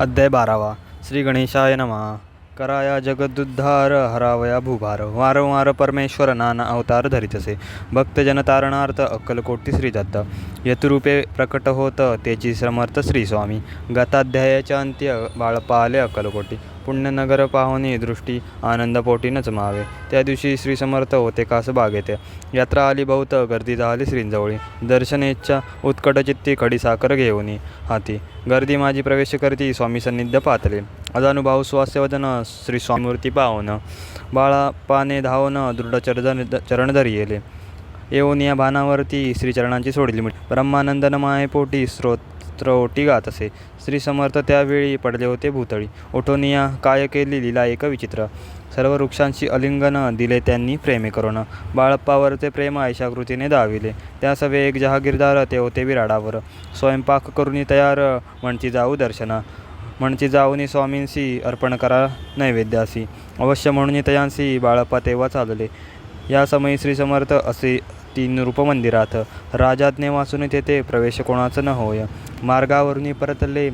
ಅಧ್ಯಾಯ ಬಾರವ ಶ್ರೀ ಗಣೇಶಾಯ ನಮಃ कराया जगदुद्धार हरावया भूभार। वारंवार परमेश्वर नाना अवतार धरीतसे। भक्तजन तारणार्थ अक्कलकोटी श्री दत्त। यतरूपे प्रकट होत त्याची समर्थ श्री स्वामी। गताध्यायाच्या अंत्य बाळपाले अक्कलकोटी पुण्यनगर पाहुणे दृष्टी आनंदपोटी न त्या दिवशी श्री समर्थ होते कास बागेते। यात्रा आली बहुत गर्दी झाली श्रींजवळी। दर्शनेच्छा उत्कटचित्ती चित्ती खडीसाखर घेऊनी हाती। गर्दी माझी प्रवेश करती स्वामी सन्निध्य पातले। अजानुभाव स्वास्यवदन श्री स्वामूर्ती पावन बाळापाने धावन दृढ चरण चरणधरी येले येऊन या भानावरती श्रीचरणांची सोडली मिठ ब्रह्मानंदन मायेपोटी स्तोत्रोटी गात असे श्री समर्थ त्यावेळी पडले होते भूतळी ओठोनिया काय केली लीला एक विचित्र सर्व वृक्षांशी अलिंगन दिले त्यांनी प्रेमे करून बाळप्पावरचे प्रेम ऐशाकृतीने दाविले त्या सवे एक जहागीरदार ते होते विराडावर स्वयंपाक करून तयार म्हणती जाऊ दर्शना म्हणची जाऊनी स्वामींशी अर्पण करा नैवेद्यासी. अवश्य म्हणून तयांसी बाळप्पा तेव्हा चालले. या समयी श्री समर्थ असे तीन रूप मंदिरात राजाज्ञे वाचून तेथे प्रवेश कोणाचं न होय. मार्गावरून परतले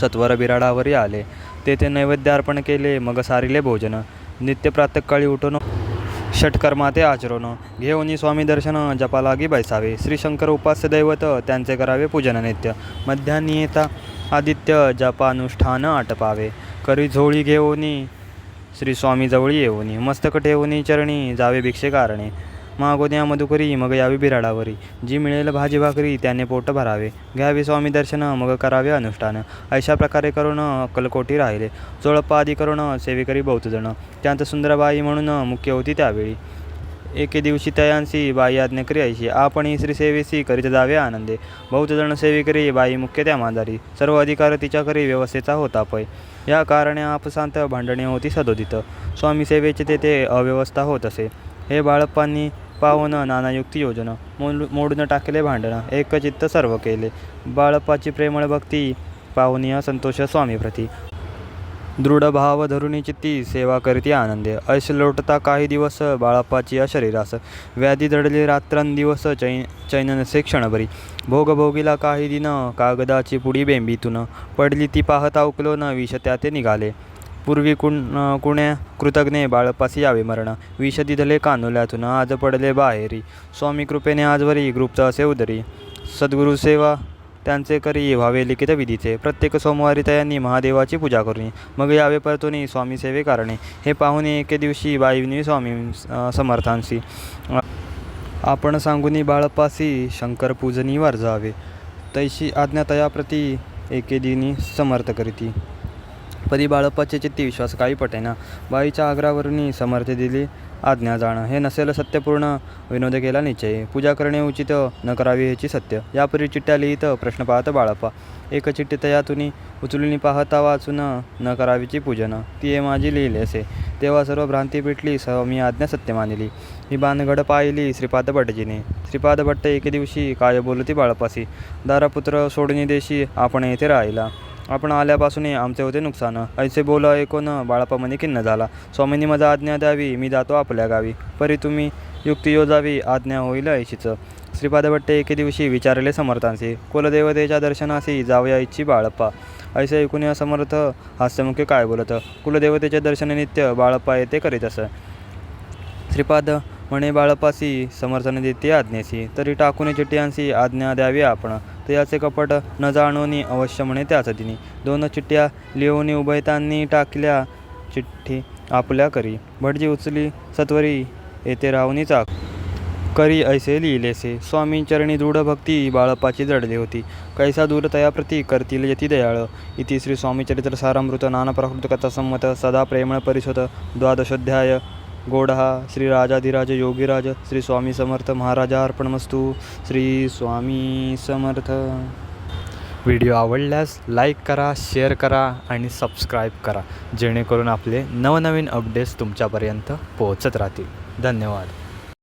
सत्वर बिराडावरी आले. तेथे नैवेद्य अर्पण केले मग सारिले भोजन. नित्य प्रातःकाळी उठून षटकर्माते आचरण घेऊनी स्वामी दर्शन जपालागी बैसावे. श्रीशंकर उपास्य दैवत त्यांचे करावे पूजन नित्य. मध्यान्नी येता आदित्य जपानुष्ठान आटपावे. करी झोळी घेऊनी श्री स्वामी जवळी येऊनी. मस्तक ठेवूनी चरणी जावे भिक्षे कारणे मागोद्या मधुकरी मग यावी बिराडावरी. जी मिळेल भाजी भाकरी त्याने पोट भरावे. घ्यावे स्वामी दर्शन मग करावे अनुष्ठान. अशा प्रकारे करून अक्कलकोटी राहिले. जोळप्पा आदी करून सेवेकरी बहुतजण त्यांत सुंदरबाई म्हणून मुख्य होती त्यावेळी. एके दिवशी तयांसी बाई आज्ञा ऐशी. आपण श्री सेवेसी करीत जावे आनंदे. बहुतजण सेवेकरी बाई मुख्य त्या मांजारी. सर्व अधिकार तिच्याकरी व्यवस्थेचा होता पै. या कारणे आपसांत भांडणे होती सदोदित. स्वामी सेवेचे तेथे अव्यवस्था होत असे. हे बाळप्पांनी पाहुणं नानायुक्ती योजना मोल मोडून टाकले भांडणं एकचित्त सर्व केले. बाळपाची प्रेमळ भक्ती पाहुनिया संतोष स्वामीप्रती दृढ भाव धरुणी चित्ती सेवा करती आनंदे. ऐश लोटता काही दिवस बाळपाची या शरीरास. व्याधी दडली रात्रंदिवस चैन चैननसे क्षणभरी. भोगभोगीला काही दिन कागदाची पुडी बेंबीतून पडली ती पाहता उकलो न विष त्या ते निघाले. पूर्वी कुण कुण्या कृतज्ञे बाळपासी यावे मरण. विष दिधले कानुल्यातून आज पडले बाहेरी. स्वामी कृपेने आजवरी ग्रुपचं असे उदरी. सद्गुरु सेवा त्यांचे करी व्हावे लिखित विधीचे. प्रत्येक सोमवारी त्यांनी महादेवाची पूजा करुनी. मग यावे परतुनी स्वामी सेवे कारणे. हे पाहुणे एके दिवशी बाईनी स्वामी समर्थांशी आपण सांगुनी बाळपासी शंकर पूजनी वर जावे तैशी आज्ञा तयाप्रती एके दिनी समर्थ करीती. पदी बाळप्पाचे चित्ती विश्वास काही पटेना. बाईच्या आग्रावरून समर्थ दिली आज्ञा जाणं. हे नसेल सत्यपूर्ण विनोद केला निश्चय. पूजा करणे उचित न करावी ह्याची सत्य. यापूर्वी चिठ्ठ्या लिहित प्रश्न पाहत बाळप्पा. एक चिठ्ठी तयातुनी उचलून पाहता वाचून न करावीची पूजन. ती हे माझी लिहिली असे. तेव्हा सर्व भ्रांती पेटली सह मी आज्ञा सत्य मानिली. ही बांधगड पाहिली श्रीपाद भट्टजीने. श्रीपाद भट्ट एके दिवशी काय बोलती बाळपासी दारापुत्र सोडणी देशी आपण येथे राहिला. आपण आल्यापासून आमचे होते नुकसान. ऐसे बोल ऐकून बाळापामध्ये खिन्न झाला. स्वामींनी माझा आज्ञा द्यावी मी जातो आपल्या गावी. परी तुम्ही युक्ती योजावी आज्ञा होईल ऐशीच. श्रीपाद भट्टे एके दिवशी विचारले समर्थांशी कुलदेवतेच्या दर्शनाशी जावया इच्छी बाळप्पा. ऐसे ऐकून या समर्थ हास्यमुखे काय बोलत कुलदेवतेचे दर्शननित्य बाळप्पा येते करीत असं. श्रीपाद म्हणे बाळपासी समर्थन देते आज्ञेसी तरी टाकून चिठ्ठ्यांशी आज्ञा द्यावी आपण. तयाचे कपट न जाणवणी अवश्य म्हणे त्याच दिनी. दोन चिठ्ठ्या लिहून उभयतांनी टाकल्या चिठ्ठी आपल्या करी. भटजी उचली सत्वरी येथे राहुनी चाक करी ऐसे लिहिलेसे स्वामी चरणी दृढ भक्ती बाळपाची जडली होती. कैसा दूर तयाप्रती करतील यती दयाळ. इति श्री स्वामी चरित्र सारामृत नाना प्राकृत कथा संमत. सदा प्रेमळ परिशोध द्वादशोध्याय. गोडहा श्री राजाधिराज योगीराज श्री स्वामी समर्थ महाराजा अर्पणमस्तू श्री स्वामी समर्थ. व्हिडिओ आवडल्यास लाईक करा शेअर करा आणि सबस्क्राईब करा. जेणेकरून आपले नवनवीन अपडेट्स तुमच्यापर्यंत पोहोचत राहतील. धन्यवाद.